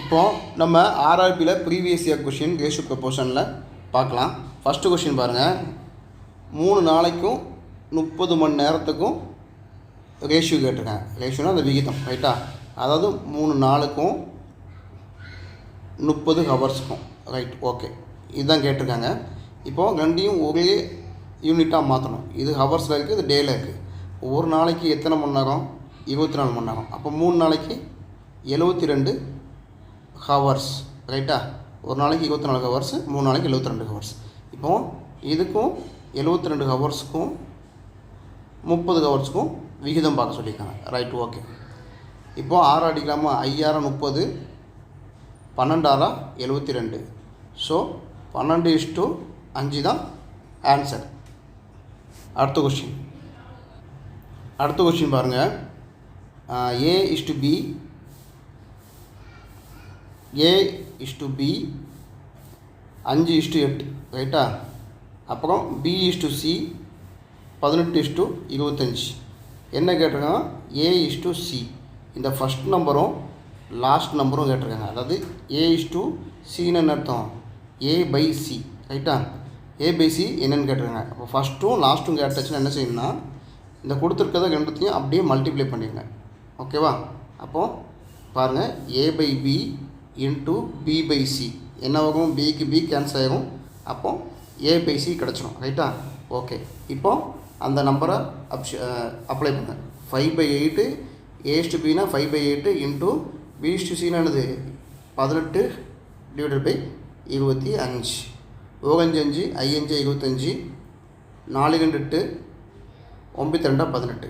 இப்போது நம்ம ஆர்ஆர்பியில் ப்ரீவியஸ் இயர் கொஷின் ரேஷியோ ப்ரொபோஷனில் பார்க்கலாம். ஃபஸ்ட்டு கொஷின் பாருங்கள் மூணு நாளைக்கும் முப்பது மணி நேரத்துக்கும் ரேஷியோ கேட்டிருக்காங்க ரேஷியோனா அந்த விகிதம் ரைட்டா அதாவது மூணு நாளுக்கும் முப்பது ஹவர்ஸுக்கும் ரைட் ஓகே இதுதான் கேட்டிருக்காங்க. இப்போது ரெண்டையும் ஒரே யூனிட்டாக மாற்றணும் இது ஹவர்ஸில் இருக்குது இது டேயில் இருக்குது ஒரு நாளைக்கு எத்தனை மணி நேரம்? இருபத்தி நாலு மணி நேரம். அப்போ மூணு நாளைக்கு எழுபத்தி ரெண்டு ஹவர்ஸ் ரைட்டா ஒரு நாளைக்கு இருபத்தி நாலு ஹவர்ஸ் மூணு நாளைக்கு எழுபத்தி ரெண்டு ஹவர்ஸ் இப்போது இதுக்கும் எழுபத்தி ரெண்டு ஹவர்ஸுக்கும் முப்பது ஹவர்ஸுக்கும் விகிதம் பார்க்க சொல்லியிருக்காங்க. ரைட் ஓகே இப்போது ஆறு அடிக்கலாமா? ஐயாயிரம் முப்பது பன்னெண்டாரா எழுபத்தி ரெண்டு ஸோ பன்னெண்டு இஷ்டு அஞ்சு தான் ஆன்சர் அடுத்த கொஷின் அடுத்த கொஷின் பாருங்கள் ஏ இஷ்டு பி ஏ இஷ்டு பி அஞ்சு இஷ்டு எட்டு ரைட்டா அப்புறம் பி இஷ்டு சி பதினெட்டு இஷ்டு இருபத்தஞ்சி. என்ன கேட்டிருக்காங்க? ஏ இஷ்டு சி இந்த ஃபஸ்ட் நம்பரும் லாஸ்ட் நம்பரும் கேட்டிருக்காங்க. அதாவது ஏ இஷ்டு சின்னு என்ன அர்த்தம்? ஏ பை சி ரைட்டா ஏ பை சி என்னென்னு கேட்டிருக்காங்க. அப்போ ஃபஸ்ட்டும் லாஸ்ட்டும் கேட்டுச்சுன்னா என்ன செய்யணும்னா இந்த கொடுத்துருக்கதை ரெண்டுத்தையும் அப்படியே மல்டிப்ளை பண்ணிடுங்க. ஓகேவா அப்போது பாருங்கள் A by B into B by C என்ன ஆகும்? பிக்கு பி கேன்சல் ஆகும் அப்போ ஏ பை சி கிடச்சிடும் ரைட்டா ஓகே இப்போ அந்த நம்பரை அப்ஷ அப்ளை பண்ணேன் ஃபைவ் பை எயிட்டு ஏஸ்டு பினா ஃபைவ் பை எயிட்டு இன்ட்டு பிஸ்டு சின்னு பதினெட்டு டிவைடட் பை இருபத்தி அஞ்சு. ஓகஞ்சு அஞ்சு ஐயஞ்சு இருபத்தஞ்சி நாலு ரெண்டு எட்டு ஒம்பத்தி ரெண்டா பதினெட்டு.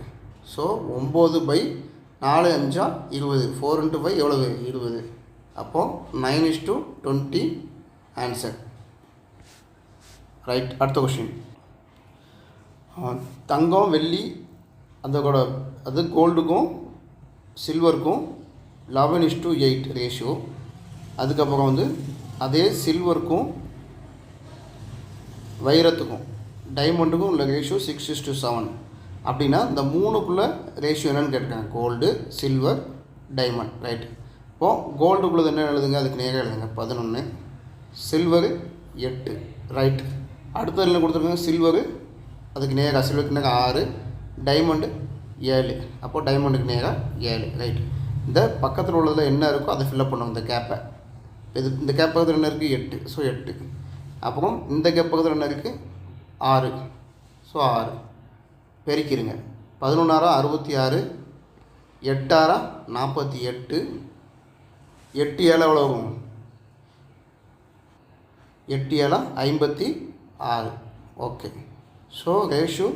ஸோ ஒம்பது பை நாலு அஞ்சா இருபது. ஃபோர் இன்ட்டு ஃபைவ் எவ்வளவு? இருபது. அப்போது nine is to twenty answer right அடுத்த கொஷின் தங்கம் வெள்ளி அந்த கூட அது கோல்டுக்கும் சில்வருக்கும் eleven is to eight ratio அதுக்கப்புறம் வந்து அதே சில்வருக்கும் வைரத்துக்கும் டைமண்டுக்கும் உள்ள ratio six is to seven அப்படின்னா இந்த மூணுக்குள்ளே ரேஷியோ என்னென்னு கேட்டிருக்காங்க. கோல்டு சில்வர் டைமண்ட் ரைட் இப்போது கோல்டுக்குள்ளது என்ன எழுதுங்க? அதுக்கு நேராக எழுதுங்க. பதினொன்று சில்வரு எட்டு. ரைட் அடுத்தது என்ன கொடுத்துருக்காங்க? சில்வரு அதுக்கு நேராக சில்வருக்கு நேராக ஆறு. டைமண்டு ஏழு. அப்போது டைமண்டுக்கு நேராக ஏழு. ரைட் இந்த பக்கத்தில் உள்ளதில் என்ன இருக்கோ அதை ஃபில்லப் பண்ணுவோம். இந்த கேப்பை இது இந்த கேப் பக்கத்தில் என்ன இருக்குது எட்டு. ஸோ எட்டு. அப்புறம் இந்த கேப் பக்கத்தில் என்ன இருக்குது ஆறு. ஸோ ஆறு. பெருக்கிடுங்க பதினொன்றாயிரம் அறுபத்தி ஆறு. எட்டாயிரம் நாற்பத்தி எட்டு. எட்டு ஏழை எவ்வளோ வரும் எட்டு ஏழா ஐம்பத்தி ஆறு. Okay. So ratio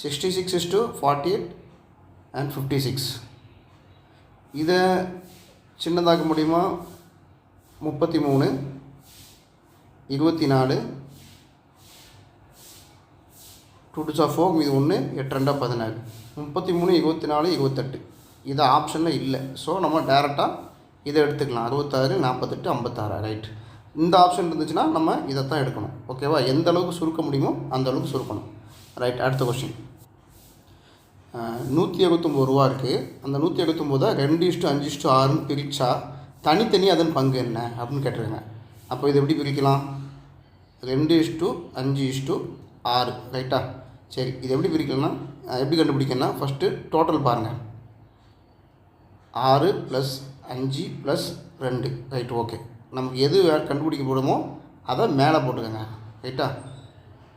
sixty six is to forty eight and fifty six இதை சின்னதாக்க முடியுமா? முப்பத்தி மூணு இருபத்தி நாலு டூ டூஸ் ஆஃப் ஃபோர் இது ஒன்று எட்டு ரெண்டா பதினாறு. முப்பத்தி மூணு இருபத்தி நாலு இருபத்தெட்டு. இது ஆப்ஷனில் இல்லை. ஸோ நம்ம டேரெக்டாக இதை எடுத்துக்கலாம். அறுபத்தாறு நாற்பத்தெட்டு ஐம்பத்தாறு. ரைட் இந்த ஆப்ஷன் இருந்துச்சுன்னா நம்ம இதை தான் எடுக்கணும் ஓகேவா எந்த அளவுக்கு சுருக்க முடியுமோ அந்த அளவுக்கு சுருக்கணும். ரைட் அடுத்த கொஸ்டின் நூற்றி எழுபத்தொம்போது ரூபா இருக்குது அந்த நூற்றி எழுபத்தொம்போதை ரெண்டு இஷ்டு அஞ்சு இஷ்டு ஆறுன்னு பிரித்தா தனித்தனி அதன் பங்கு என்ன அப்படின்னு கேட்டிருக்காங்க. அப்போ இதை எப்படி பிரிக்கலாம்? ரெண்டு இஷ்டு அஞ்சு இஷ்டு ஆறு. ரைட்டா சரி. இது எப்படி பிரிக்கலன்னா எப்படி கண்டுபிடிக்கணும்னா ஃபஸ்ட்டு டோட்டல் பாருங்கள் ஆறு ப்ளஸ் அஞ்சு ப்ளஸ் ரெண்டு. ரைட் ஓகே நமக்கு எது வே- கண்டுபிடிக்க போடுமோ அதை மேலே போட்டுக்கோங்க. ரைட்டா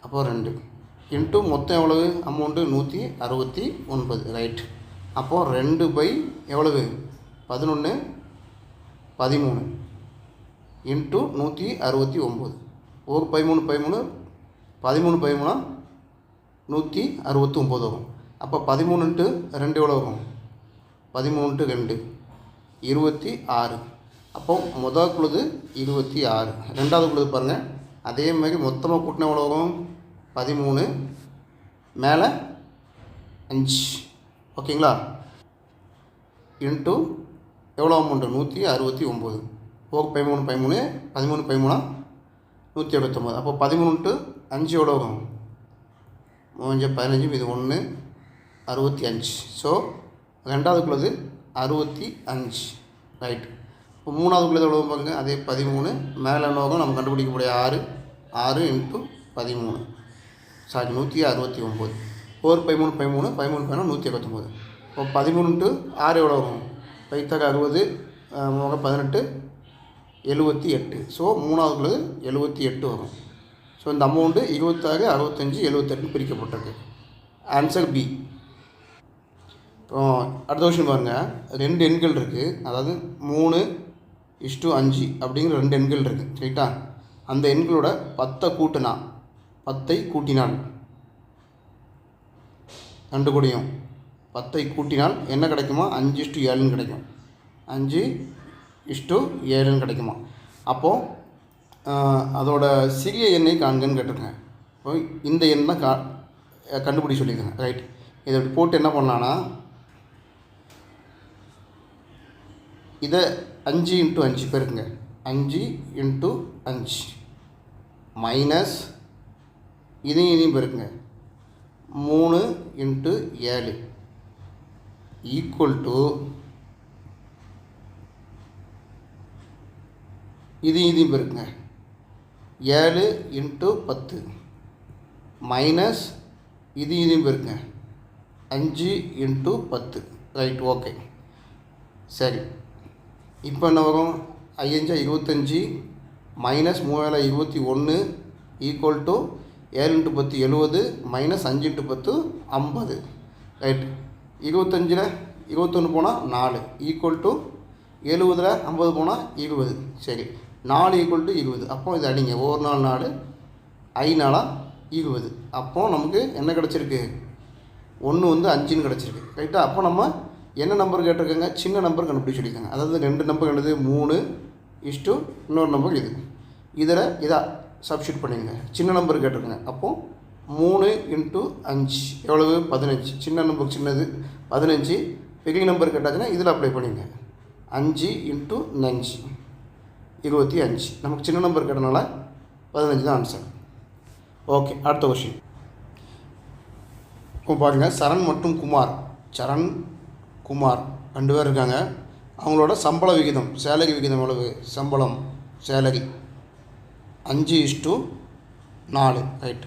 அப்போ ரெண்டு. இன்ட்டு மொத்தம் எவ்வளவு? அமௌண்ட்டு நூற்றி அறுபத்தி ஒன்பது. ரைட் அப்போது ரெண்டு பை எவ்வளவு? பதினொன்று பதிமூணு. இன்ட்டு நூற்றி அறுபத்தி ஒம்பது ஒரு பதிமூணு பதிமூணு பதிமூணு பதிமூணா? நூற்றி அறுபத்தி ஒம்பது வரும். அப்போ பதிமூணுன்ட்டு ரெண்டு எவ்வளோ வரும்? பதிமூணுன்ட்டு ரெண்டு. இருபத்தி ஆறு. அப்போ முதல் குழுது இருபத்தி ஆறு. ரெண்டாவது குழுது பாருங்கள் அதே மாதிரி மொத்தமாக கூட்டின உலகம் பதிமூணு. மேலே அஞ்சு. ஓகேங்களா? இன்ட்டு எவ்வளோ அமௌண்ட்டு நூற்றி அறுபத்தி ஒம்பது ஓ பதிமூணு பதிமூணு பதிமூணு பதிமூணா? நூற்றி எழுபத்தொம்பது அப்போ பதிமூணு டு அஞ்சு எவ்வளோ ஆகும் மூஞ்ச பதினஞ்சு இது ஒன்று அறுபத்தி அஞ்சு. ஸோ ரெண்டாவதுக்குள்ளது அறுபத்தி அஞ்சு. ரைட் இப்போ மூணாவதுக்குள்ளே எவ்வளோ பாருங்க? அதே பதிமூணு. மேலே நோக்கம் நம்ம கண்டுபிடிக்கக்கூடிய ஆறு. ஆறு இன்ட்டு பதிமூணு. சாரி நூற்றி அறுபத்தி ஒம்பது ஃபோர் பதிமூணு பதிமூணு பதிமூணு பதினொன்று நூற்றி இருபத்தொம்போது இப்போ பதிமூணு டு ஆறு எவ்வளோ வரும்? பைத்தக அறுபது முக பதினெட்டு எழுபத்தி எட்டு. ஸோ மூணாவதுக்குள்ளது எழுபத்தி எட்டு வரும். ஸோ இந்த அமௌண்ட்டு இருபத்தாறு அறுபத்தஞ்சி எழுபத்தெட்டுன்னு பிரிக்கப்பட்டிருக்கு. ஆன்சர் பி அடுத்த விஷயம் பாருங்கள் ரெண்டு எண்கள் இருக்குது அதாவது மூணு இஷ்டு அஞ்சு அப்படிங்கிற ரெண்டு எண்கள் இருக்குது ரைட்டா அந்த எண்களோட பத்தை கூட்டினா பத்தை கூட்டினால் ரெண்டு கூடையும். பத்தை கூட்டினால் என்ன கிடைக்குமா? அஞ்சு இஷ்டு ஏழுன்னு கிடைக்கும். அஞ்சு இஷ்டு ஏழுன்னு கிடைக்குமா? அப்போது அதோட சிறிய எண்ணை காண்கன்னு கேட்டிருக்கேன். இப்போ இந்த எண் தான் கா கண்டுபிடி சொல்லியிருக்கேன். ரைட் இதை போட்டு என்ன பண்ணலான்னா இதை அஞ்சு இன்ட்டு அஞ்சு பேருக்குங்க. அஞ்சு இன்ட்டு அஞ்சு. மைனஸ் இதையும் இதையும் பெருக்குங்க. மூணு இன்ட்டு ஏழு. ஈக்குவல் டு இதையும் இதையும் பெருக்குங்க. ஏழு இன்ட்டு பத்து. மைனஸ் இதையும் இதையும் பெருக்குங்க. அஞ்சு இன்ட்டு பத்து. Right okay. சரி. இப்போ என்ன வரும் ஐயஞ்சா இருபத்தஞ்சி மைனஸ் மூவாயிரம் இருபத்தி ஒன்று ஈக்குவல் டு ஏழு இன்ட்டு பத்து எழுபது மைனஸ் அஞ்சு இன்ட்டு பத்து ஐம்பது. ரைட் இருபத்தஞ்சில் இருபத்தொன்று போனால் நாலு. ஈக்குவல் டு எழுபதில் ஐம்பது போனால் இருபது. சரி. நாலு ஈக்குவல் டு இருபது. அப்போ இது அடிங்க. ஒவ்வொரு நாள் நாலு. ஐ நாளாக இருபது. அப்போது நமக்கு என்ன கிடச்சிருக்கு? ஒன்று வந்து அஞ்சுன்னு கிடச்சிருக்கு. ரைட்டாக அப்போ நம்ம என்ன நம்பர் கேட்டிருக்காங்க? சின்ன நம்பர் கண்டுபிடிச்சி சொல்லியிருக்காங்க. அதாவது ரெண்டு நம்பர் என்னது? மூணு இஷ்டு இன்னொரு நம்பர் இது. இதில் இதாக சப்ஸ்டியூட் பண்ணிடுங்க சின்ன நம்பர் கேட்டிருக்காங்க. அப்போது மூணு இன்ட்டு அஞ்சு. எவ்வளவு? பதினஞ்சு. சின்ன நம்பர் சின்னது பதினஞ்சு. பெரிய நம்பர் கேட்டாச்சுன்னா இதில் அப்ளை பண்ணிடுங்க அஞ்சு இன்ட்டு அஞ்சு இருபத்தி அஞ்சு. நமக்கு சின்ன நம்பர் கேட்டனால பதினஞ்சு தான் ஆன்சர் ஓகே அடுத்த கொஷின் இப்போ பாருங்கள் சரண் மற்றும் குமார். சரண் குமார் ரெண்டு பேர் இருக்காங்க. அவங்களோட சம்பள விகிதம் சேலரி விகிதம் எவ்வளவு? சம்பளம் சேலரி. அஞ்சு இஷ்டு நாலு. ரைட்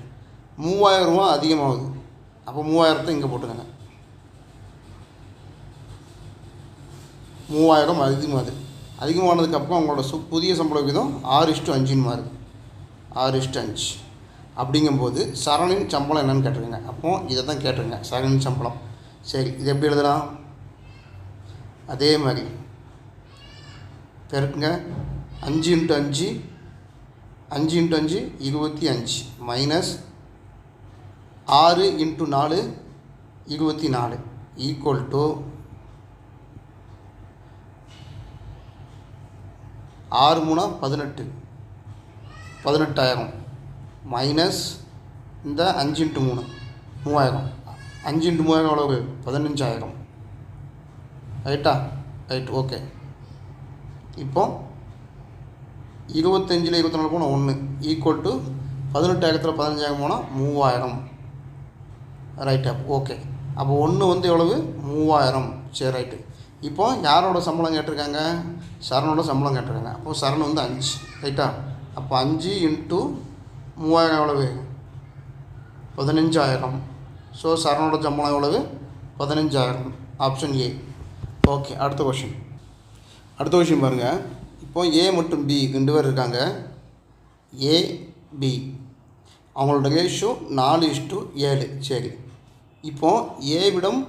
மூவாயிரம் ரூபா அதிகமாகுது. அப்போ மூவாயிரத்தை இங்கே போட்டுக்கங்க. மூவாயிரம் அதிகமாகுது. அதிகமானதுக்கப்புறம் அவங்களோட சு புதிய சம்பள விகிதம் ஆறு இஷ்டு அஞ்சுன்னு மாறுது. ஆறு இஷ்டு அஞ்சு. அப்படிங்கும்போது சரணின் சம்பளம் என்னன்னு கேட்டிருக்கேங்க. அப்போது இதை தான் கேட்டிருங்க சரணின் சம்பளம். சரி இது எப்படி எழுதலாம்? அதே மாதிரி. பெருக்குங்க. அஞ்சு இன்ட்டு அஞ்சு அஞ்சு இன்ட்டு அஞ்சு இருபத்தி அஞ்சு. மைனஸ் ஆறு இன்ட்டு நாலு இருபத்தி நாலு. ஈக்குவல் டு ஆறு மூணா பதினெட்டு. பதினெட்டாயிரம். மைனஸ் இந்த அஞ்சு இன்ட்டு மூணு மூவாயிரம். அஞ்சு இன்ட்டு மூவாயிரம் எவ்வளவு? பதினஞ்சாயிரம். ரைட்டா ரைட் ஓகே இப்போ இருபத்தஞ்சில் இருபத்தி நாலு போனால் ஒன்று ஈக்குவல் டு பதினெட்டாயிரத்தில் பதினஞ்சாயிரம் போனால் மூவாயிரம். ரைட்டா ஓகே அப்போ ஒன்று வந்து எவ்வளவு? மூவாயிரம். சரி ரைட்டு இப்போ யாரோட சம்பளம் கேட்டிருக்காங்க? சரணோட சம்பளம் கேட்டிருக்காங்க. அப்போது சரண் வந்து அஞ்சு. ரைட்டா அப்போ அஞ்சு இன்ட்டு மூவாயிரம் எவ்வளவு? பதினஞ்சாயிரம். ஸோ சரணோட சம்பளம் எவ்வளவு? பதினஞ்சாயிரம். ஆப்ஷன் ஏ ஓகே அடுத்த கொஷின் அடுத்த கொஷின் பாருங்கள் இப்போ ஏ மற்றும் பி ரெண்டு பேர் இருக்காங்க. ஏ பி அவங்களோட ரேஷியோ நாலு இஷ்டு ஏழு. சரி. இப்போ ஏவிடம்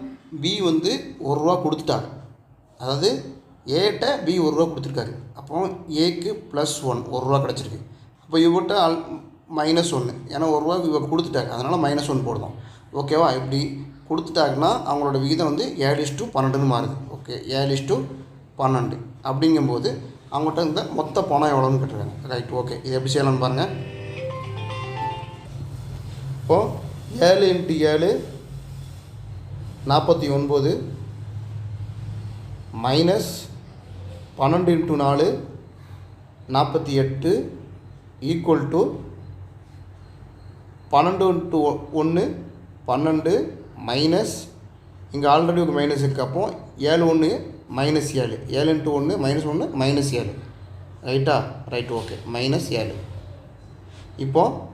பி வந்து ஒரு ரூபா கொடுத்துட்டாங்க. அதாவது ஏட்ட பி ஒரு ரூபா கொடுத்துருக்காரு. அப்போ ஏக்கு ப்ளஸ் ஒன் ஒரு ரூபா கிடச்சிருக்கு. அப்போ இவர்கிட்ட ஆல் மைனஸ் ஒன்று ஏன்னா ஒரு ரூபா இவ கொடுத்துட்டாங்க. அதனால் மைனஸ் ஒன் போடுறோம். ஓகேவா இப்படி கொடுத்துட்டாங்கன்னா அவங்களோட விகிதம் வந்து ஏழு இஷ்டு பன்னெண்டுன்னு மாறுது. ஓகே ஏழு இஷ்டு பன்னெண்டு. அப்படிங்கும்போது அவங்ககிட்ட இந்த மொத்த பணம் எவ்வளோன்னு கேட்டுருக்காங்க. ரைட் ஓகே இது எப்படி செய்யலாம்னு பாருங்கள் இப்போது ஏழு இன்ட்டு ஏழு நாற்பத்தி ஒன்பது மைனஸ் பன்னெண்டு இன்ட்டு நாலு நாற்பத்தி எட்டு ஈக்குவல் டு பன்னெண்டு இன்ட்டு ஒன்று பன்னெண்டு மைனஸ் இங்கே ஆல்ரெடி ஒரு மைனஸ் இருக்குது அப்போ ஏழு ஒன்று மைனஸ் ஏழு. ஏழு இன்ட்டு ஒன்று மைனஸ் ஒன்று மைனஸ் ஏழு. ரைட்டா ரைட் ஓகே மைனஸ் ஏழு. இப்போது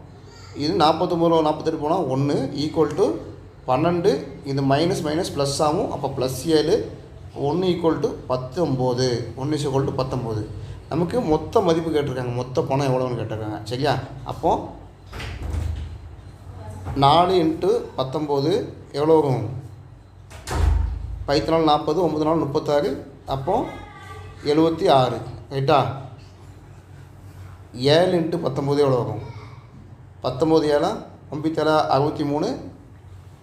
இது நாற்பத்தொம்பது நாற்பத்தெட்டு போனால் ஒன்று ஈக்குவல் டு பன்னெண்டு. இது மைனஸ் மைனஸ் ப்ளஸ் ஆகும். அப்போ ப்ளஸ் ஏழு. ஒன்று ஈக்குவல் டு பத்தொம்போது. ஒன்று இஸ் ஈக்குவல் டு பத்தொம்போது. நமக்கு மொத்த மதிப்பு கேட்டிருக்காங்க. மொத்த பணம் எவ்வளோன்னு கேட்டிருக்காங்க. சரியா? அப்போது நாலு இன்ட்டு பத்தொம்போது எவ்வளோ வரும் பைத்து நாள் நாற்பது ஒம்பது நாள் முப்பத்தாறு அப்போ எழுபத்தி ஆறு. ரைட்டா ஏழு இன்ட்டு பத்தொம்போது எவ்வளோ வரும்? பத்தொம்போது ஏழா? ஒம்பத்தேழா அறுபத்தி மூணு.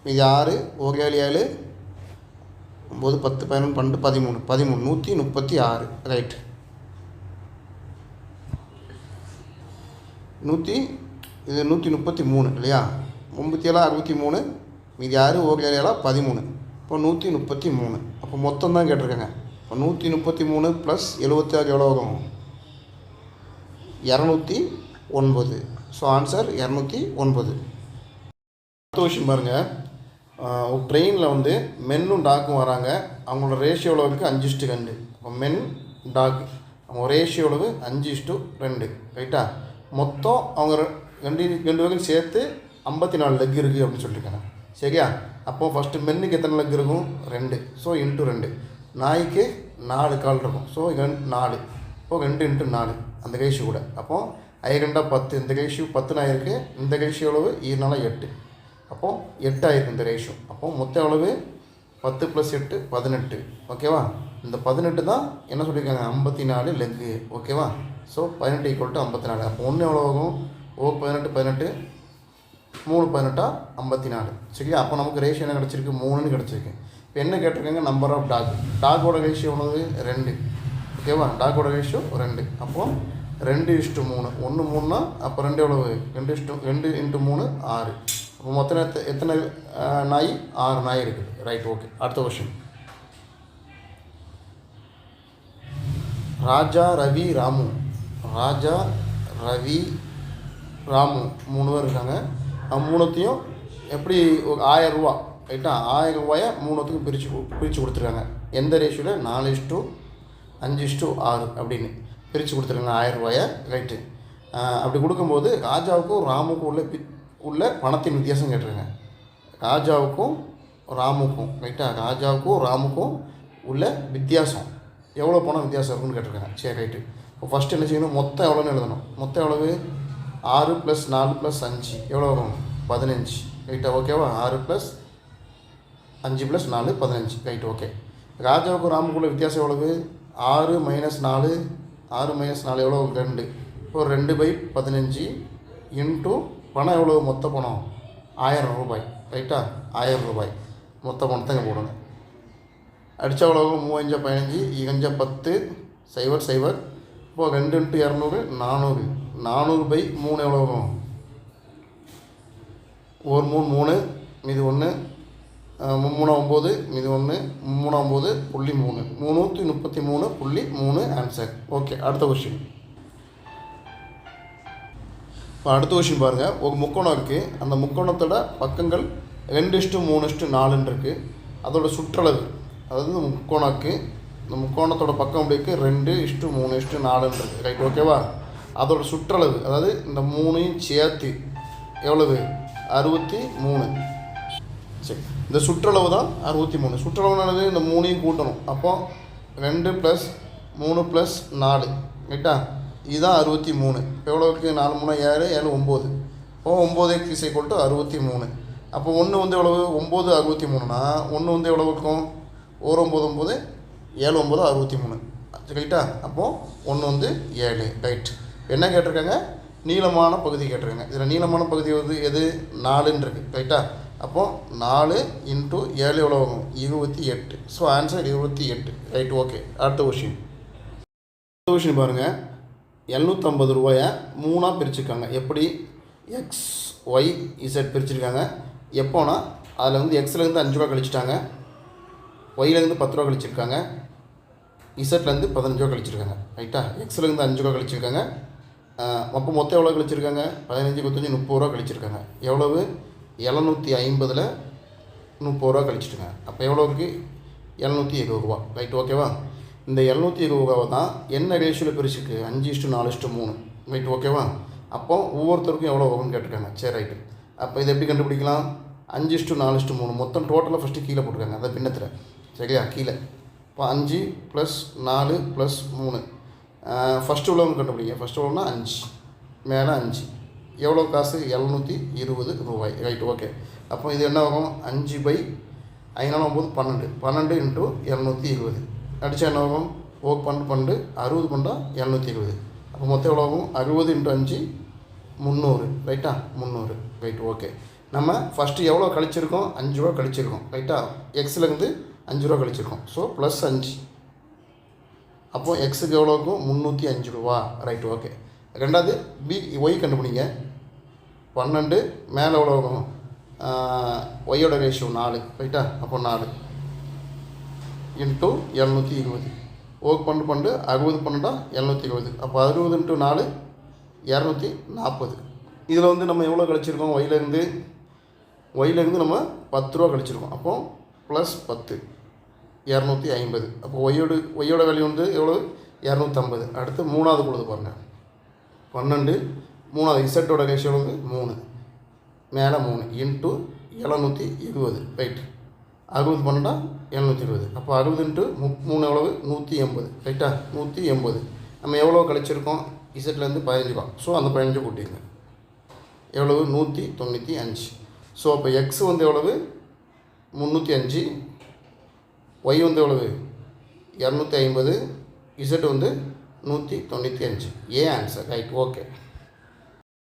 இது ஆறு ஒரு ஏழு ஏழு. ஒம்பது பத்து பதினொன்று பன்னெண்டு பதிமூணு. பதிமூணு நூற்றி முப்பத்தி ஆறு. ரைட் நூற்றி இது நூற்றி முப்பத்தி மூணு இல்லையா? ஒம்பத்தி ஏழா அறுபத்தி மூணு. மீதி ஆறு ஒரு ஏழு ஏழா? பதிமூணு. இப்போ நூற்றி முப்பத்தி மூணு. அப்போ மொத்தம் தான் கேட்டிருக்காங்க. இப்போ நூற்றி முப்பத்தி மூணு ப்ளஸ் எழுபத்தாறு எவ்வளோ ஆகும் இரநூத்தி ஒன்பது. ஸோ ஆன்சர் இரநூத்தி ஒன்பது. அடுத்த விஷயம் பாருங்கள் ஒரு ட்ரெயினில் வந்து மென்னும் டாக்கும் வராங்க. அவங்களோட ரேஷியோ அளவுக்கு அஞ்சு இஷ்டு ரெண்டு. அப்போ மென் டாக் அவங்க ரேஷியோ அளவு அஞ்சு இஷ்டு ரெண்டு. ரைட்டா மொத்தம் அவங்க ரெ- ரெண்டு ரெண்டு வகையும் சேர்த்து ஐம்பத்தி நாலு லெக் இருக்குது அப்படின்னு சொல்லியிருக்காங்க சரியா? அப்போது ஃபஸ்ட்டு மென்னுக்கு எத்தனை லெக் இருக்கும்? ரெண்டு. ஸோ இன்ட்டு ரெண்டு. நாய்க்கு நாலு கால் இருக்கும். ஸோ நாலு. இப்போ ரெண்டு இன்ட்டு நாலு. அந்த ரேஷியோ கூட. அப்போது ஐ ரெண்டா பத்து. இந்த ரேஷியோ பத்து நாய் இருக்குது இந்த ரேஷியோ அளவு ஈரனால எட்டு. அப்போது எட்டாயிருக்கு இந்த ரேஷியோ அப்போ மொத்த அளவு பத்து ப்ளஸ் எட்டு பதினெட்டு. ஓகேவா இந்த பதினெட்டு தான் என்ன சொல்லியிருக்காங்க ஐம்பத்தி நாலு லெக்கு ஓகேவா ஸோ பதினெட்டு ஈக்குவல் டு ஐம்பத்தி நாலு அப்போ ஒன்று எவ்வளோ ஆகும்? ஓ பதினெட்டு பதினெட்டு. மூணு பதினெட்டா ஐம்பத்தி நாலு சரியா? அப்போ நமக்கு ரேஷியோ என்ன கிடச்சிருக்கு? மூணுன்னு கிடச்சிருக்கு. இப்போ என்ன கேட்டிருக்காங்க? நம்பர் ஆஃப் டாக் டாகோட ரேஷியோ உணவு ரெண்டு. ஓகேவா டாகோட ரேஷியோ ரெண்டு. அப்போது ரெண்டு இஷ்டு மூணு. ஒன்று மூணுனா அப்போ ரெண்டு எவ்வளவு? ரெண்டு இஷ்டு ரெண்டு இன்ட்டு மூணு ஆறு. அப்போ மொத்தம் எத்த எத்தனை நாய்? ஆறு நாய் இருக்குது ரைட் ஓகே அடுத்த கொஷின் ராஜா ரவி ராமு. ராஜா ரவி ராமு. மூணு பேர் இருக்காங்க. மூணுத்தையும் எப்படி ஒரு ஆயிரம் ரூபா ரைட்டா? ஆயிரம் ரூபாயை மூணுத்துக்கும் பிரித்து பிரித்து கொடுத்துருக்காங்க. எந்த ரேஷியோவில் நாலு இஷ்டு அஞ்சு இஷ்டு ஆறு அப்படின்னு பிரித்து கொடுத்துருக்காங்க ஆயிரம் ரூபாயை ரைட்டு. அப்படி கொடுக்கும்போது ராஜாவுக்கும் ராமுக்கும் உள்ள பி உள்ள பணத்தின் வித்தியாசம் கேட்டிருக்காங்க. ராஜாவுக்கும் ராமுக்கும் ரைட்டா? ராஜாவுக்கும் ராமுக்கும் உள்ள வித்தியாசம். எவ்வளோ பணம் வித்தியாசம் இருக்குன்னு கேட்டிருக்காங்க. சரி ரைட்டு. இப்போ ஃபஸ்ட்டு என்ன செய்யணும்? மொத்தம் எவ்வளோன்னு எழுதணும். மொத்தம் எவ்வளவு? ஆறு ப்ளஸ் நாலு ப்ளஸ் அஞ்சு. எவ்வளோ வரும்? பதினஞ்சு. ரைட்டா ஓகேவா ஆறு ப்ளஸ் அஞ்சு ப்ளஸ் நாலு பதினஞ்சு. ரைட் ஓகே ராஜாவுக்கும் ராமுக்குள்ள வித்தியாசம் எவ்வளவு? ஆறு மைனஸ் நாலு. ஆறு மைனஸ் நாலு எவ்வளோ ரெண்டு. இப்போ ரெண்டு பை பதினஞ்சு இன்ட்டு பணம் எவ்வளோ மொத்த பணம் ஆயிரம் ரூபாய். ரைட்டா ஆயிரம் ரூபாய். மொத்த பணத்தை இங்கே போடுங்க. அடித்த எவ்வளோ மூவஞ்சா பதினஞ்சு. இகஞ்சா பத்து. சைபர் சைபர் இப்போ ரெண்டு இன்ட்டு இரநூறு நானூறு. நானூறு பை மூணு எவ்வளோ வரும்? ஒரு மூணு மூணு மீது ஒன்று மூணு ஒம்பது மீது ஒன்று மூணு ஒம்பது புள்ளி மூணு. முந்நூற்றி முப்பத்தி மூணு புள்ளி மூணு ஆன்சர் ஓகே அடுத்த கொஷின் இப்போ அடுத்த கொஷின் பாருங்கள் ஒரு முக்கோணம் இருக்குது அந்த முக்கோணத்தோட பக்கங்கள் ரெண்டு இஷ்டு மூணு இஷ்டு நாலுன்னு இருக்குது அதோட சுற்றளவு. அதாவது முக்கோணாக்கு முக்கோணம் இருக்குது இந்த முக்கோணத்தோட பக்கம் அப்படி இருக்குது ரெண்டு இஷ்டு மூணு இஷ்டு நாலுன்னு இருக்குது ரைட் ஓகேவா அதோட சுற்றளவு அதாவது இந்த மூணையும் சேர்த்து எவ்வளவு? அறுபத்தி மூணு. சரி இந்த சுற்றளவு தான் அறுபத்தி மூணு. சுற்றளவுனானது இந்த மூணையும் கூட்டணும். அப்போ ரெண்டு ப்ளஸ் மூணு ப்ளஸ் நாலு. ரைட்டா இதுதான் அறுபத்தி மூணு. இப்போ எவ்வளோக்கு நாலு மூணு ஏழு ஏழு ஒம்பது. இப்போ ஒம்பது எக்ஸ் ஈக்குவல் டு அறுபத்தி மூணு. அப்போ ஒன்று வந்து எவ்வளவு? ஒம்பது அறுபத்தி மூணுனா ஒன்று வந்து எவ்வளவு இருக்கும்? ஒரு ஒம்பது ஒம்பது ஏழு ஒம்பது அறுபத்தி மூணு. ரைட்டா அப்போது ஒன்று வந்து ஏழு. ரைட் என்ன கேட்டிருக்காங்க? நீளமான பகுதி கேட்டிருக்காங்க. இதில் நீளமான பகுதி வந்து எது? நாலுன்னு இருக்குது ரைட்டா அப்போது நாலு இன்ட்டு ஏழு எவ்வளோ ஆகும்? இருபத்தி எட்டு. ஸோ ஆன்சர் இருபத்தி எட்டு. ரைட் ஓகே அடுத்த கொஷின் அடுத்த கொஷின் பாருங்கள் எழுநூற்றம்பது ரூபாயை மூணாக பிரிச்சுருக்காங்க. எப்படி? எக்ஸ் ஒய் இசட் பிரிச்சுருக்காங்க. எப்போனா அதில் வந்து எக்ஸ்லேருந்து அஞ்சு ரூபா கழிச்சிட்டாங்க. ஒய்லேருந்து பத்து ரூபா கழிச்சிருக்காங்க. இசட்லேருந்து பதினஞ்சு ரூபா கழிச்சிருக்காங்க. ரைட்டா எக்ஸ்லேருந்து அஞ்சு ரூபா கழிச்சிருக்காங்க. அப்போ மொத்தம் எவ்வளோ கழிச்சிருக்காங்க? பதினஞ்சு இருபத்தஞ்சி முப்பது ரூபா கழிச்சிருக்காங்க. எவ்வளவு? எழுநூற்றி ஐம்பதில் முப்பது ரூபா கழிச்சிருக்காங்க. அப்போ எவ்வளோ இருக்குது எழுநூற்றி இருபது ரூபா. ரைட் ஓகேவா இந்த எழுநூற்றி இருபது ரூபாவை தான் என்ன ரேஷியோவில் பிரிச்சிருக்கு? அஞ்சு இஷ்டு நாலு இஷ்டு மூணு. ரைட் ஓகேவா அப்போ ஒவ்வொருத்தருக்கும் எவ்வளோ வரும்னு கேட்டிருக்காங்க. சரி ரைட்டு அப்போ இதை எப்படி கண்டுபிடிக்கலாம்? அஞ்சு இஷ்டு நாலு இஷ்டு மூணு. மொத்தம் டோட்டலாக ஃபஸ்ட்டு கீழே போட்டிருக்காங்க. அதை பின்னத்தில். சரியா? கீழே. இப்போ அஞ்சு ப்ளஸ் நாலு ப்ளஸ் மூணு. ஃபஸ்ட்டு உள்ளவங்க கண்டுபிடிங்க. ஃபஸ்ட்டு உள்ளவனா அஞ்சு. மேலே அஞ்சு. எவ்வளோ காசு? எழுநூற்றி இருபது ரூபாய். ரைட் ஓகே அப்போ இது என்ன ஆகும்? அஞ்சு பை ஐநூறு ஒம்பது பன்னெண்டு. பன்னெண்டு இன்ட்டு இரநூத்தி இருபது. அடித்தா என்ன ஆகும்? ஓ பன்னெண்டு பன்னெண்டு அறுபது பண்டா இரநூத்தி இருபது. அப்போ மொத்தம் எவ்வளோ ஆகும்? அறுபது இன்ட்டு அஞ்சு முந்நூறு. ரைட்டா முந்நூறு. ரைட் ஓகே நம்ம ஃபஸ்ட்டு எவ்வளோ கழிச்சிருக்கோம்? அஞ்சு ரூபா கழிச்சிருக்கோம். ரைட்டா எக்ஸ்லேருந்து அஞ்சு ரூபா கழிச்சிருக்கோம். ஸோ ப்ளஸ் அஞ்சு. அப்போது எக்ஸுக்கு எவ்வளோ இருக்கும் முந்நூற்றி அஞ்சு ரூபா. ரைட் ஓகே ரெண்டாவது பி ஒய் கண்டுபிடிங்க. பன்னெண்டு மேலே எவ்வளோ இருக்கும் ஒய்யோட ரேஷியோ நாலு. ரைட்டா அப்போ நாலு. இன்ட்டு எழுநூற்றி இருபது. ஓக் பன்னெண்டு பன்னெண்டு அறுபது பன்னெண்டா? எழுநூற்றி இருபது. அப்போ அறுபது இன்ட்டு நாலு இரநூத்தி நாற்பது. இதில் வந்து நம்ம எவ்வளோ கழிச்சிருக்கோம்? ஒயிலேருந்து ஒயிலேருந்து நம்ம பத்து ரூபா கழிச்சிருக்கோம். அப்போ ப்ளஸ் பத்து. இரநூத்தி ஐம்பது. அப்போ ஒய்யோடு ஒய்யோட வேல்யூ வந்து எவ்வளோ இரநூத்தம்பது. அடுத்து மூணாவது கொடுத்து பாருங்கள் பன்னெண்டு மூணாவது. இசட்டோட ரேஷியோ வந்து மூணு. மேலே மூணு. இன்ட்டு எழுநூற்றி இருபது. ரைட் அறுபது பன்னெண்டா? எழுநூற்றி இருபது. அப்போ அறுபது இன்ட்டு மு மூணு எவ்வளவு? நூற்றி எண்பது. ரைட்டா நூற்றி எண்பது. நம்ம எவ்வளோ கழிச்சிருக்கோம்? இசட்லேருந்து பதினஞ்சு ரூபா ஸோ அந்த பதினஞ்சு கூட்டிங்க எவ்வளவு? நூற்றி தொண்ணூற்றி அஞ்சு. ஸோ அப்போ எக்ஸ் வந்து எவ்வளவு? முந்நூற்றி அஞ்சு. ஒய் வந்து எவ்வளவு? இரநூத்தி ஐம்பது. இசட் வந்து நூற்றி தொண்ணூற்றி அஞ்சு. A answer right okay